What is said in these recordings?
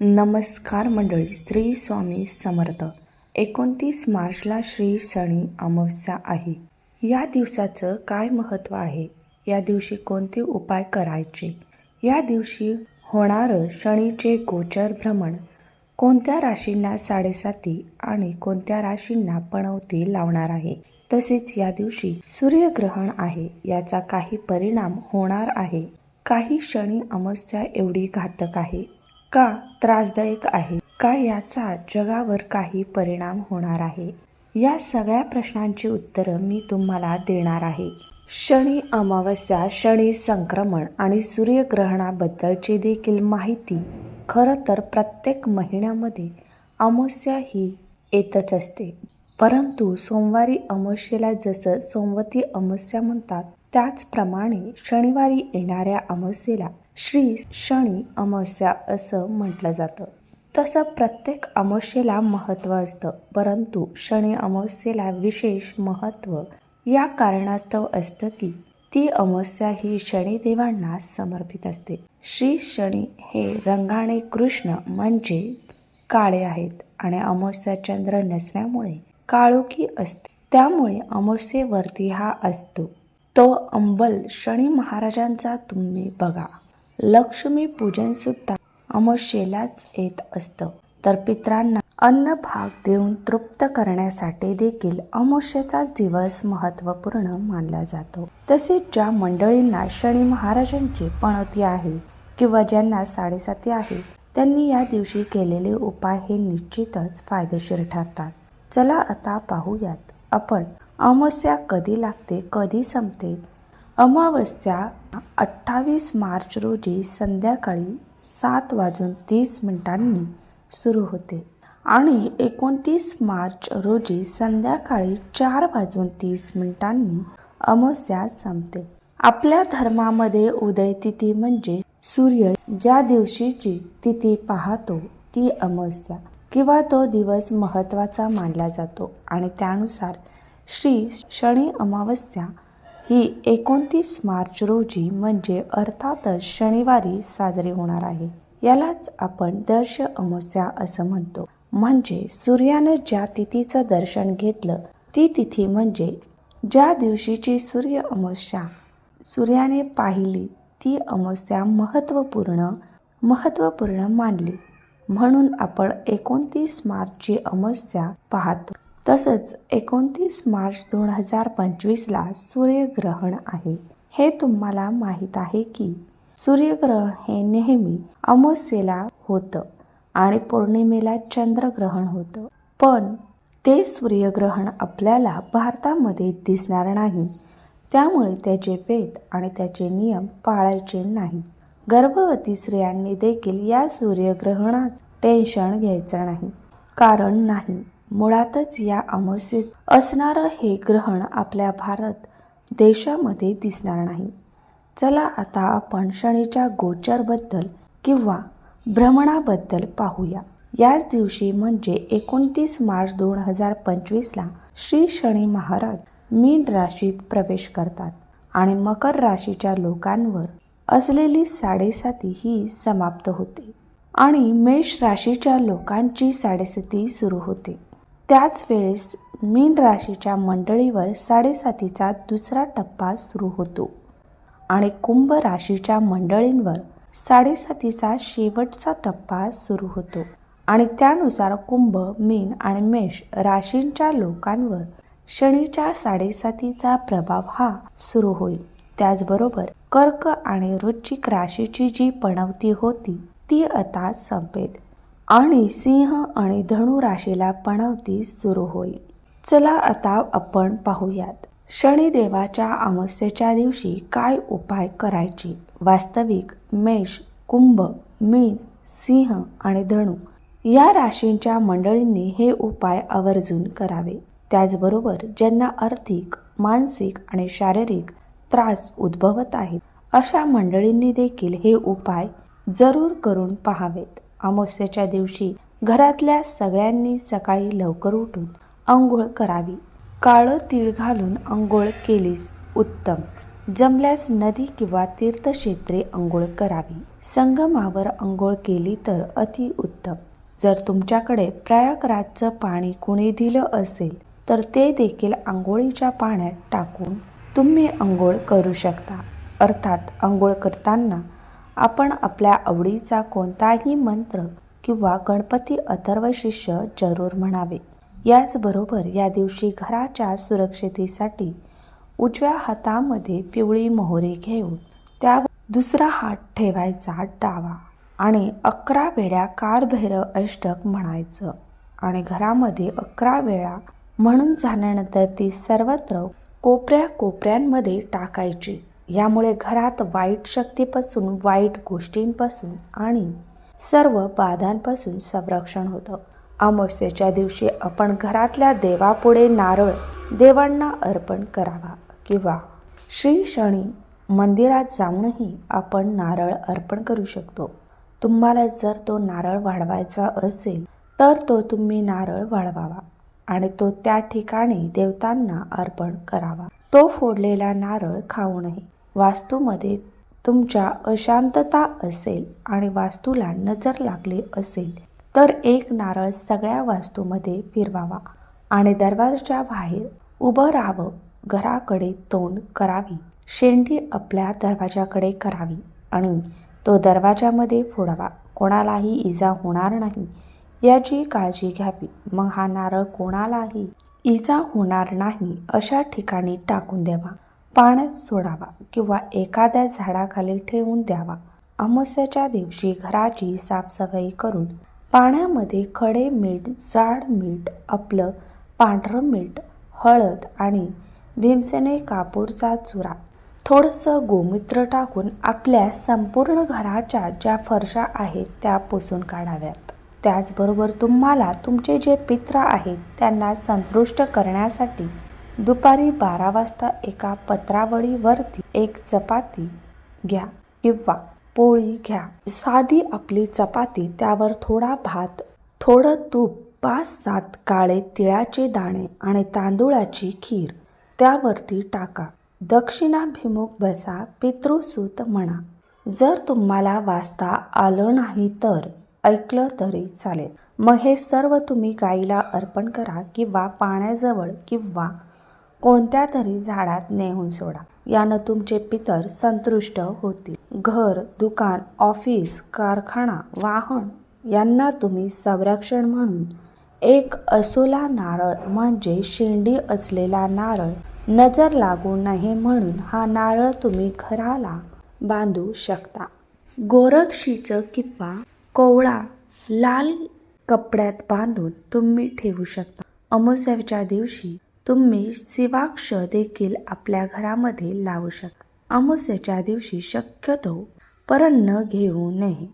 नमस्कार मंडळी श्री स्वामी समर्थ. एकोणतीस मार्चला श्री शनी अमावस्या आहे. या दिवसाचं काय महत्त्व आहे? या दिवशी कोणते उपाय करायचे? या दिवशी होणारं शनीचे गोचर भ्रमण कोणत्या राशींना साडेसाती आणि कोणत्या राशींना पणवती लावणार आहे? तसेच या दिवशी सूर्यग्रहण आहे याचा काही परिणाम होणार आहे. काही शनी अमावस्या एवढी घातक आहे का त्रासदायक आहे. का याचा जगावर काही परिणाम होणार आहे? या सगळ्या प्रश्नांची उत्तरं मी तुम्हाला देणार आहे. शनी अमावस्या शनी संक्रमण आणि सूर्यग्रहणाबद्दलची देखील माहिती खरं तर प्रत्येक महिन्यामध्ये अमावस्या ही येतच असते. परंतु सोमवारी अमावस्येला जसं सोमवती अमावस्या म्हणतात त्याचप्रमाणे शनिवारी येणाऱ्या अमावस्येला श्री शनी अमावस्या असं म्हटलं जातं. तसं प्रत्येक अमावस्येला महत्त्व असतं परंतु शनी अमावस्येला विशेष महत्त्व या कारणास्तव असतं की ती अमावस्या ही शनिदेवांना समर्पित असते. श्री शनी हे रंगाने कृष्ण म्हणजे काळे आहेत आणि अमावस्या चंद्र नसल्यामुळे काळोखी असते. त्यामुळे अमावस्येवरती हा असतो. तो अंबल शनी महाराजांचा तुम्ही बघा. लक्ष्मी पूजन सुद्धा अमावस्येलाच येत असतं. तर पित्रांना अन्न भाग देऊन तृप्त करण्यासाठी देखील अमावस्येचाच दिवस महत्त्वपूर्ण मानला जातो. तसेच ज्या मंडळींना शनी महाराजांची पणती आहे किंवा ज्यांना साडेसाती आहे त्यांनी या दिवशी केलेले उपाय हे निश्चितच फायदेशीर ठरतात. चला आता पाहूयात आपण अमावस्या कधी लागते कधी संपते अमावस्या अठ्ठावीस मार्च रोजी संध्याकाळी सात वाजून तीस मिनिटांनी सुरू होते आणि एकोणतीस मार्च रोजी संध्याकाळी चार वाजून तीस मिनिटांनी अमावस्या संपते. आपल्या धर्मामध्ये उदय तिथी म्हणजे सूर्य ज्या दिवशीची तिथी पाहतो ती अमावस्या किंवा तो दिवस महत्त्वाचा मानला जातो आणि त्यानुसार श्री शनी अमावस्या ही एकोणतीस मार्च रोजी म्हणजे अर्थातच शनिवारी साजरी होणार आहे. यालाच आपण दर्श अमावस्या असं म्हणतो. म्हणजे सूर्यानं ज्या तिथीचं दर्शन घेतलं ती तिथी म्हणजे ज्या दिवशीची सूर्य अमावस्या सूर्याने पाहिली ती अमावस्या महत्त्वपूर्ण महत्त्वपूर्ण मानली. म्हणून आपण एकोणतीस मार्चची अमावस्या पाहतो. तसंच एकोणतीस मार्च दोन हजार पंचवीसला सूर्यग्रहण आहे. हे तुम्हाला माहीत आहे की सूर्यग्रहण हे नेहमी अमावस्येला होतं आणि पौर्णिमेला चंद्रग्रहण होतं. पण ते सूर्यग्रहण आपल्याला भारतामध्ये दिसणार नाही. त्यामुळे त्याचे वेद आणि त्याचे नियम पाळायचे नाही गर्भवती स्त्रियांनी देखील या सूर्यग्रहणात टेन्शन घ्यायचं नाही. कारण नाही. मुळातच या अमावस्येत असणारं हे ग्रहण आपल्या भारत देशामध्ये दिसणार नाही. चला आता आपण शनीच्या गोचरबद्दल किंवा भ्रमणाबद्दल पाहूया. याच दिवशी म्हणजे एकोणतीस मार्च दोन हजार पंचवीसला श्री शनी महाराज मीन राशीत प्रवेश करतात आणि मकर राशीच्या लोकांवर असलेली साडेसाती ही समाप्त होते आणि मेष राशीच्या लोकांची साडेसाती सुरू होते. त्याच वेळेस मीन राशीच्या मंडळीवर साडेसातीचा दुसरा टप्पा सुरू होतो आणि कुंभ राशीच्या मंडळींवर साडेसातीचा शेवटचा टप्पा सुरू होतो. आणि त्यानुसार कुंभ मीन आणि मेष राशींच्या लोकांवर शनीच्या साडेसातीचा प्रभाव हा सुरू होईल. त्याचबरोबर कर्क आणि वृश्चिक राशीची जी पणवती होती ती आता संपेल. आणि सिंह आणि धनु राशीला पणवती सुरू होईल. चला आता आपण पाहूयात. शनिदेवाच्या अमावस्येच्या दिवशी काय उपाय करायची? वास्तविक मेष कुंभ मीन सिंह आणि धनु या राशींच्या मंडळींनी हे उपाय आवर्जून करावे. त्याचबरोबर ज्यांना आर्थिक मानसिक आणि शारीरिक त्रास उद्भवत आहेत अशा मंडळींनी देखील हे उपाय जरूर करून पाहावेत. अमावस्येच्या दिवशी घरातल्या सगळ्यांनी सकाळी लवकर उठून अंघोळ करावी. काळं तीळ घालून अंघोळ केलीस उत्तम. जमल्यास नदी किंवा तीर्थक्षेत्रे अंघोळ करावी. संगमावर अंघोळ केली तर अति उत्तम. जर तुमच्याकडे प्रयागराजचं पाणी कुणी दिलं असेल तर ते देखील आंघोळीच्या पाण्यात टाकून तुम्ही अंघोळ करू शकता. अर्थात अंघोळ करताना आपण आपल्या आवडीचा कोणताही मंत्र किंवा गणपती अथर्व शिष्य जरूर म्हणावे. याचबरोबर या दिवशी घराच्या सुरक्षितेसाठी उजव्या हातामध्ये पिवळी मोहरी घेऊन त्या दुसरा हात ठेवायचा डावा आणि अकरा वेळा कारभैरव अष्टक म्हणायचं आणि घरामध्ये अकरा वेळा म्हणून झाल्यानंतर ती सर्वत्र कोपऱ्या कोपऱ्यांमध्ये टाकायची. यामुळे घरात वाईट शक्तीपासून वाईट गोष्टींपासून आणि सर्व बाधांपासून संरक्षण होतं. अमावस्येच्या दिवशी आपण घरातल्या देवापुढे नारळ देवांना अर्पण करावा किंवा श्री शनी मंदिरात जाऊनही आपण नारळ अर्पण करू शकतो. तुम्हाला जर तो नारळ वाढवायचा असेल तर तो तुम्ही नारळ वाढवावा आणि तो त्या ठिकाणी देवतांना अर्पण करावा. तो फोडलेला नारळ खाऊ नये वास्तूमध्ये तुमच्या अशांतता असेल आणि वास्तूला नजर लागली असेल तर एक नारळ सगळ्या वास्तूमध्ये फिरवावा आणि दरबारच्या बाहेर उभं राहावं. घराकडे तोंड करावी. शेंडी आपल्या दरवाजाकडे करावी आणि तो दरवाजामध्ये फोडावा. कोणालाही इजा होणार नाही याची काळजी घ्यावी. मग हा नारळ कोणालाही इजा होणार नाही अशा ठिकाणी टाकून द्यावा. पाण्यात सोडावा किंवा एखाद्या झाडाखाली ठेवून द्यावा. अमावस्याच्या दिवशी घराची साफसफाई करून पाण्यामध्ये खडे मीठ जाड मीठ आपलं पांढरं मीठ हळद आणि भीमसेने कापूरचा चुरा थोडंसं गोमूत्र टाकून आपल्या संपूर्ण घराच्या ज्या फरशा आहेत त्या पुसून काढाव्यात. त्याचबरोबर तुम्हाला तुमचे जे पित्र आहेत त्यांना संतुष्ट करण्यासाठी दुपारी बारा वाजता एका पत्रावळीवरती एक चपाती घ्या किंवा पोळी घ्या. साधी आपली चपाती त्यावर थोडा भात थोडं तूप पाच सात काळे तिळाचे दाणे आणि तांदूळाची खीर त्यावरती टाका. दक्षिणाभिमुख बसा पितृसूत म्हणा. जर तुम्हाला वाचता आलं नाही तर ऐकलं तरी चालेल. मग हे सर्व तुम्ही गाईला अर्पण करा किंवा पाण्याजवळ किंवा कोणत्या तरी झाडात नेऊन सोडा. यानं तुमचे पितर संतुष्ट होतील. घर दुकान ऑफिस कारखाना वाहन यांना तुम्ही संरक्षण म्हणून. एक असोला नारळ म्हणजे शेंडी असलेला नारळ. नजर लागू नये म्हणून हा नारळ तुम्ही घराला बांधू शकता. गोरक्षीचं किंवा कोवळा लाल कपड्यात बांधून तुम्ही ठेवू शकता. अमावस्याच्या दिवशी तुम्ही शिवाक्ष देखील आपल्या घरामध्ये लावू शकता. अमावस्याच्या दिवशी शक्यतो परन्न न घेऊ नये.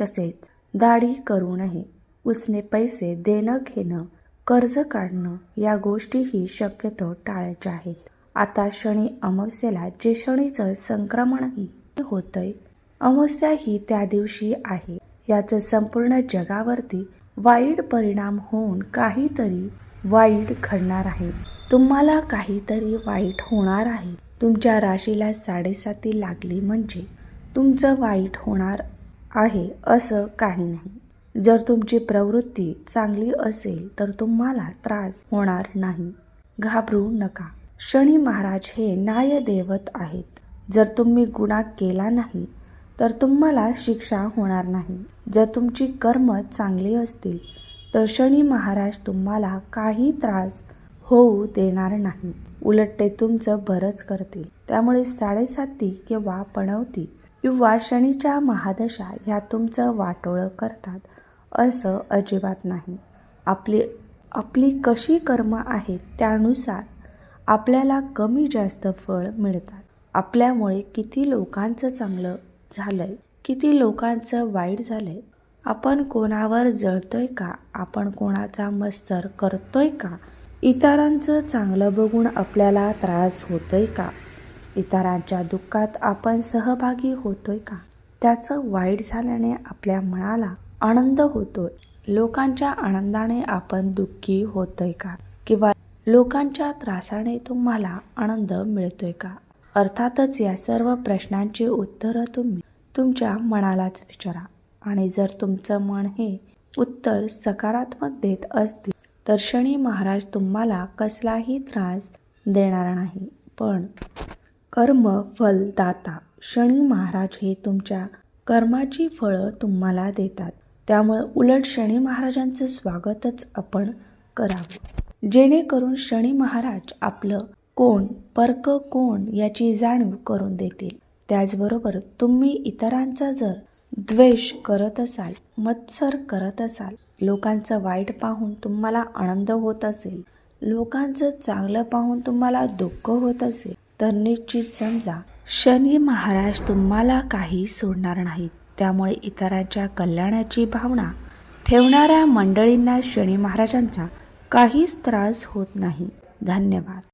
तसेच दाढी करू नये. उसने पैसे देणं घेणं कर्ज काढणं या गोष्टीही शक्यतो टाळायच्या आहेत. आता शनी अमावस्येला जे शनीचं संक्रमणही होतंय अमावस्या ही त्या दिवशी आहे. याचं संपूर्ण जगावरती वाईट परिणाम होऊन काहीतरी वाईट घडणार आहे. तुम्हाला काहीतरी वाईट होणार आहे. तुमच्या राशीला साडेसाती लागली म्हणजे तुमचं वाईट होणार आहे असं काही नाही. जर तुमची प्रवृत्ती चांगली असेल तर तुम्हाला त्रास होणार नाही. घाबरू नका. शनी महाराज हे न्यायदेवत आहेत. जर तुम्ही गुन्हा केला नाही तर तुम्हाला शिक्षा होणार नाही. जर तुमची कर्म चांगली असतील तर शनी महाराज तुम्हाला काही त्रास होऊ देणार नाही. उलट ते तुमचं बरंच करतील. त्यामुळे साडेसाती किंवा पणवती किंवा शनीच्या महादशा ह्या तुमचं वाटोळं करतात असं अजिबात नाही. आपली आपली कशी कर्म आहेत त्यानुसार आपल्याला कमी जास्त फळ मिळतात. आपल्यामुळे किती लोकांचं चांगलं झालंय किती लोकांचं वाईट झालंय आपण कोणावर जळतोय का? आपण कोणाचा मत्सर करतोय का? इतरांचं चांगलं बघून आपल्याला त्रास होतोय का? इतरांच्या दुःखात आपण सहभागी होतोय का? त्याचं वाईट झाल्याने आपल्या मनाला आनंद होतोय. लोकांच्या आनंदाने आपण दुःखी होतोय का? किंवा लोकांच्या त्रासाने तुम्हाला आनंद मिळतोय का? अर्थातच या सर्व प्रश्नांची उत्तरं तुम्ही तुमच्या मनालाच विचारा. आणि जर तुमचं मन हे उत्तर सकारात्मक देत असतील तर शनी महाराज तुम्हाला कसलाही त्रास देणार नाही. पण कर्म फलदाता शनी महाराज हे तुमच्या कर्माची फळं तुम्हाला देतात. त्यामुळे उलट शनी महाराजांचं स्वागतच आपण करावं. जेणेकरून शनी महाराज आपलं कोण परक कोण याची जाणीव करून देतील. त्याचबरोबर तुम्ही इतरांचा जर द्वेष करत असाल मत्सर करत असाल लोकांचं वाईट पाहून तुम्हाला आनंद होत असेल. लोकांचं चांगलं पाहून तुम्हाला दुःख होत असेल. तर निश्चित समजा. शनी महाराज तुम्हाला काही सोडणार नाहीत. त्यामुळे इतरांच्या कल्याणाची भावना ठेवणाऱ्या मंडळींना शनी महाराजांचा काहीच त्रास होत नाही. धन्यवाद.